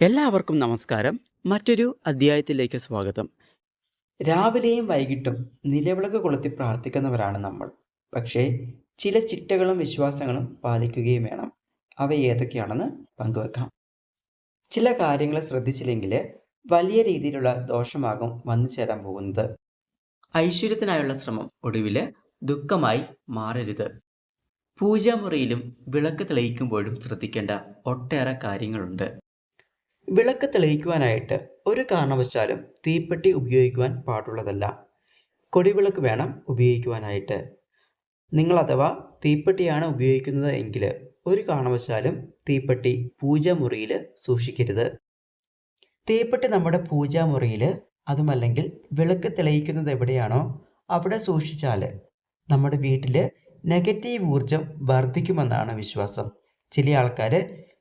എല്ലാവർക്കും നമസ്കാരം. മറ്റൊരു അധ്യായത്തിലേക്ക് സ്വാഗതം. രാവിലെയും വൈകിട്ടും നിലവിളക്ക് കൊളുത്തി പ്രാർത്ഥിക്കുന്നവരാണ് നമ്മൾ. പക്ഷേ ചില ചിട്ടകളും വിശ്വാസങ്ങളും പാലിക്കുകയും വേണം. അവ ഏതൊക്കെയാണെന്ന് പങ്കുവെക്കാം. ചില കാര്യങ്ങൾ ശ്രദ്ധിച്ചില്ലെങ്കിൽ വലിയ രീതിയിലുള്ള ദോഷമാകും വന്നു ചേരാൻ പോകുന്നത്. ഐശ്വര്യത്തിനായുള്ള ശ്രമം ഒടുവിൽ ദുഃഖമായി മാറരുത്. പൂജാമുറിയിലും വിളക്ക് തെളിയിക്കുമ്പോഴും ശ്രദ്ധിക്കേണ്ട ഒട്ടേറെ കാര്യങ്ങളുണ്ട്. വിളക്ക് തെളിയിക്കുവാനായിട്ട് ഒരു കാരണവശാലും തീപ്പെട്ടി ഉപയോഗിക്കുവാൻ പാടുള്ളതല്ല. കൊടിവിളക്ക് വേണം ഉപയോഗിക്കുവാനായിട്ട്. നിങ്ങൾ അഥവാ തീപ്പെട്ടിയാണ് ഉപയോഗിക്കുന്നത് എങ്കിൽ ഒരു കാരണവശാലും തീപ്പെട്ടി പൂജാമുറിയിൽ സൂക്ഷിക്കരുത്. തീപ്പെട്ടി നമ്മുടെ പൂജാമുറിയിൽ അതുമല്ലെങ്കിൽ വിളക്ക് തെളിയിക്കുന്നത് എവിടെയാണോ അവിടെ സൂക്ഷിച്ചാൽ നമ്മുടെ വീട്ടിൽ നെഗറ്റീവ് ഊർജം വർദ്ധിക്കുമെന്നാണ് വിശ്വാസം. ചില ആൾക്കാർ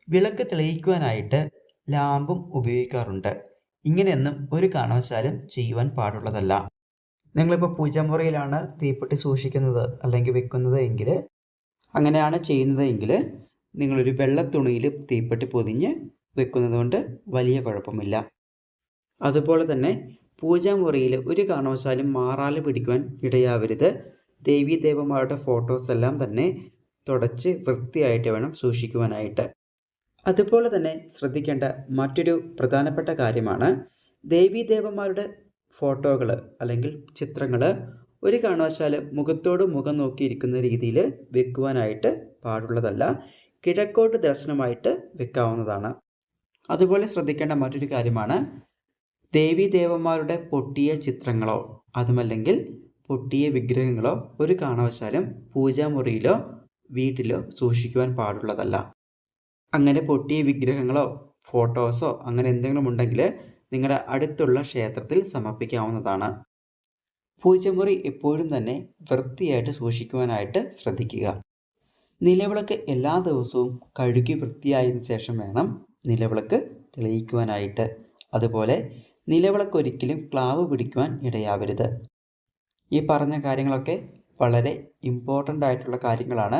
വിളക്ക് തെളിയിക്കുവാനായിട്ട് ലാമ്പും ഉപയോഗിക്കാറുണ്ട്. ഇങ്ങനെയൊന്നും ഒരു കാരണവശാലും ചെയ്യുവാൻ പാടുള്ളതല്ല. നിങ്ങളിപ്പോൾ പൂജാമുറിയിലാണ് തീപ്പെട്ടി സൂക്ഷിക്കുന്നത് അല്ലെങ്കിൽ വെക്കുന്നത് എങ്കിൽ അങ്ങനെയാണ് ചെയ്യുന്നതെങ്കിൽ നിങ്ങളൊരു വെള്ള തുണിയിൽ തീപ്പെട്ടി പൊതിഞ്ഞ് വെക്കുന്നത് കൊണ്ട് വലിയ കുഴപ്പമില്ല. അതുപോലെ തന്നെ പൂജാമുറിയിൽ ഒരു കാരണവശാലും മാറാൽ പിടിക്കുവാൻ ഇടയാവരുത്. ദേവീദേവന്മാരുടെ ഫോട്ടോസ് എല്ലാം തന്നെ തുടച്ച് വൃത്തിയായിട്ട് വേണം സൂക്ഷിക്കുവാനായിട്ട്. അതുപോലെ തന്നെ ശ്രദ്ധിക്കേണ്ട മറ്റൊരു പ്രധാനപ്പെട്ട കാര്യമാണ് ദേവീദേവന്മാരുടെ ഫോട്ടോകൾ അല്ലെങ്കിൽ ചിത്രങ്ങൾ ഒരു കാരണവശാലും മുഖത്തോട് മുഖം നോക്കിയിരിക്കുന്ന രീതിയിൽ വെക്കുവാനായിട്ട് പാടുള്ളതല്ല കിഴക്കോട്ട് ദർശനമായിട്ട് വെക്കാവുന്നതാണ്. അതുപോലെ ശ്രദ്ധിക്കേണ്ട മറ്റൊരു കാര്യമാണ് ദേവീദേവന്മാരുടെ പൊട്ടിയ ചിത്രങ്ങളോ അതുമല്ലെങ്കിൽ പൊട്ടിയ വിഗ്രഹങ്ങളോ ഒരു കാരണവശാലും പൂജാമുറിയിലോ വീട്ടിലോ സൂക്ഷിക്കുവാൻ പാടുള്ളതല്ല. അങ്ങനെ പൊട്ടിയ വിഗ്രഹങ്ങളോ ഫോട്ടോസോ അങ്ങനെ എന്തെങ്കിലും ഉണ്ടെങ്കിൽ നിങ്ങളുടെ അടുത്തുള്ള ക്ഷേത്രത്തിൽ സമർപ്പിക്കാവുന്നതാണ്. പൂജമുറി എപ്പോഴും തന്നെ വൃത്തിയായിട്ട് സൂക്ഷിക്കുവാനായിട്ട് ശ്രദ്ധിക്കുക. നിലവിളക്ക് എല്ലാ ദിവസവും കഴുകി വൃത്തിയായതിനു ശേഷം വേണം നിലവിളക്ക് തെളിയിക്കുവാനായിട്ട്. അതുപോലെ നിലവിളക്ക് ഒരിക്കലും ക്ലാവ് പിടിക്കുവാൻ ഇടയാവരുത്. ഈ പറഞ്ഞ കാര്യങ്ങളൊക്കെ വളരെ ഇമ്പോർട്ടന്റ് ആയിട്ടുള്ള കാര്യങ്ങളാണ്.